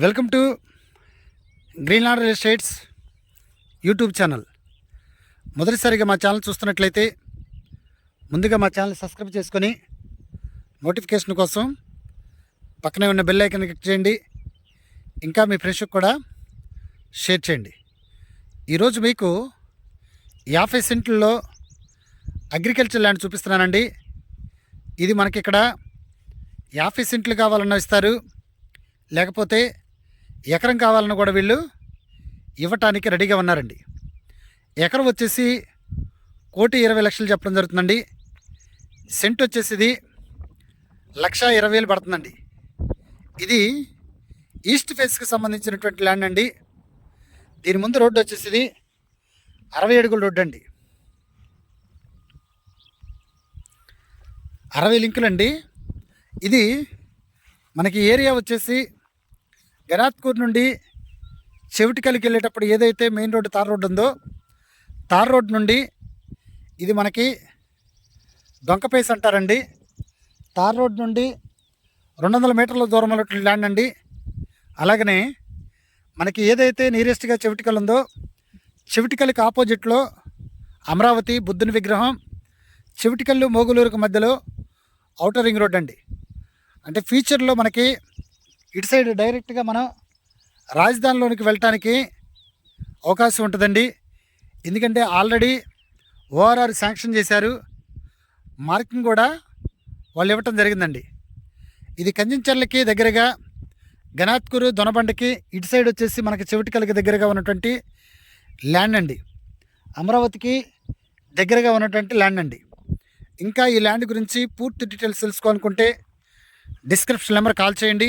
Welcome to Greenland real estates YouTube channel. మొదటిసారిగా మా channel చూస్తున్నట్లయితే ముందుగా మా ఛానల్ సబ్స్క్రైబ్ చేసుకొని నోటిఫికేషన్ కోసం పక్కనే ఉన్న బెల్ ఐకన్ క్లిక్ చేయండి. ఇంకా మీ ఫ్రెండ్స్కి కూడా షేర్ చేయండి. ఈరోజు మీకు యాభై సెంట్లలో అగ్రికల్చర్ ల్యాండ్ చూపిస్తున్నానండి. ఇది మనకి ఇక్కడ యాభై సెంట్లు కావాలన్నా ఇస్తారు. లేకపోతే ఎకరం కావాలన్నా కూడా వీళ్ళు ఇవ్వటానికి రెడీగా ఉన్నారండి. ఎకరం వచ్చేసి కోటి ఇరవై లక్షలు చెప్పడం జరుగుతుందండి. సెంట్ వచ్చేసి ఇది లక్ష ఇరవై వేలు పడుతుందండి. ఇది ఈస్ట్ ఫేస్కి సంబంధించినటువంటి ల్యాండ్ అండి. దీని ముందు రోడ్డు వచ్చేసి ఇది అరవై అడుగుల రోడ్డు అండి. అరవై లింకులండి. ఇది మనకి ఏరియా వచ్చేసి గరాత్కూర్ నుండి చెవిటికలికి వెళ్ళేటప్పుడు ఏదైతే మెయిన్ రోడ్డు తార్ రోడ్డు ఉందో తార్ రోడ్ నుండి ఇది మనకి దొంకపేస్ అంటారండి. తార్ రోడ్ నుండి రెండు వందల మీటర్ల దూరంలో ల్యాండ్ అండి. అలాగనే మనకి ఏదైతే నియరెస్ట్గా చెవిటికల్ ఉందో చెవిటికల్కి ఆపోజిట్లో అమరావతి బుద్ధుని విగ్రహం చెవిటికల్లు మోగులూరుకు మధ్యలో ఔటర్ రింగ్ రోడ్ అండి. అంటే ఫ్యూచర్లో మనకి ఇటు సైడ్ డైరెక్ట్గా మనం రాజధానిలోనికి వెళ్ళటానికి అవకాశం ఉంటుందండి. ఎందుకంటే ఆల్రెడీ ఓఆర్ఆర్ శాంక్షన్ చేశారు. మార్కింగ్ కూడా వాళ్ళు ఇవ్వటం జరిగిందండి. ఇది కంచెంచర్లకి దగ్గరగా గనాత్కూరు దొనబండకి ఇటు సైడ్ వచ్చేసి మనకి చెవిటికలకి దగ్గరగా ఉన్నటువంటి ల్యాండ్ అండి. అమరావతికి దగ్గరగా ఉన్నటువంటి ల్యాండ్ అండి. ఇంకా ఈ ల్యాండ్ గురించి పూర్తి డీటెయిల్స్ తెలుసుకోవాలనుకుంటే డిస్క్రిప్షన్ నెంబర్ కాల్ చేయండి.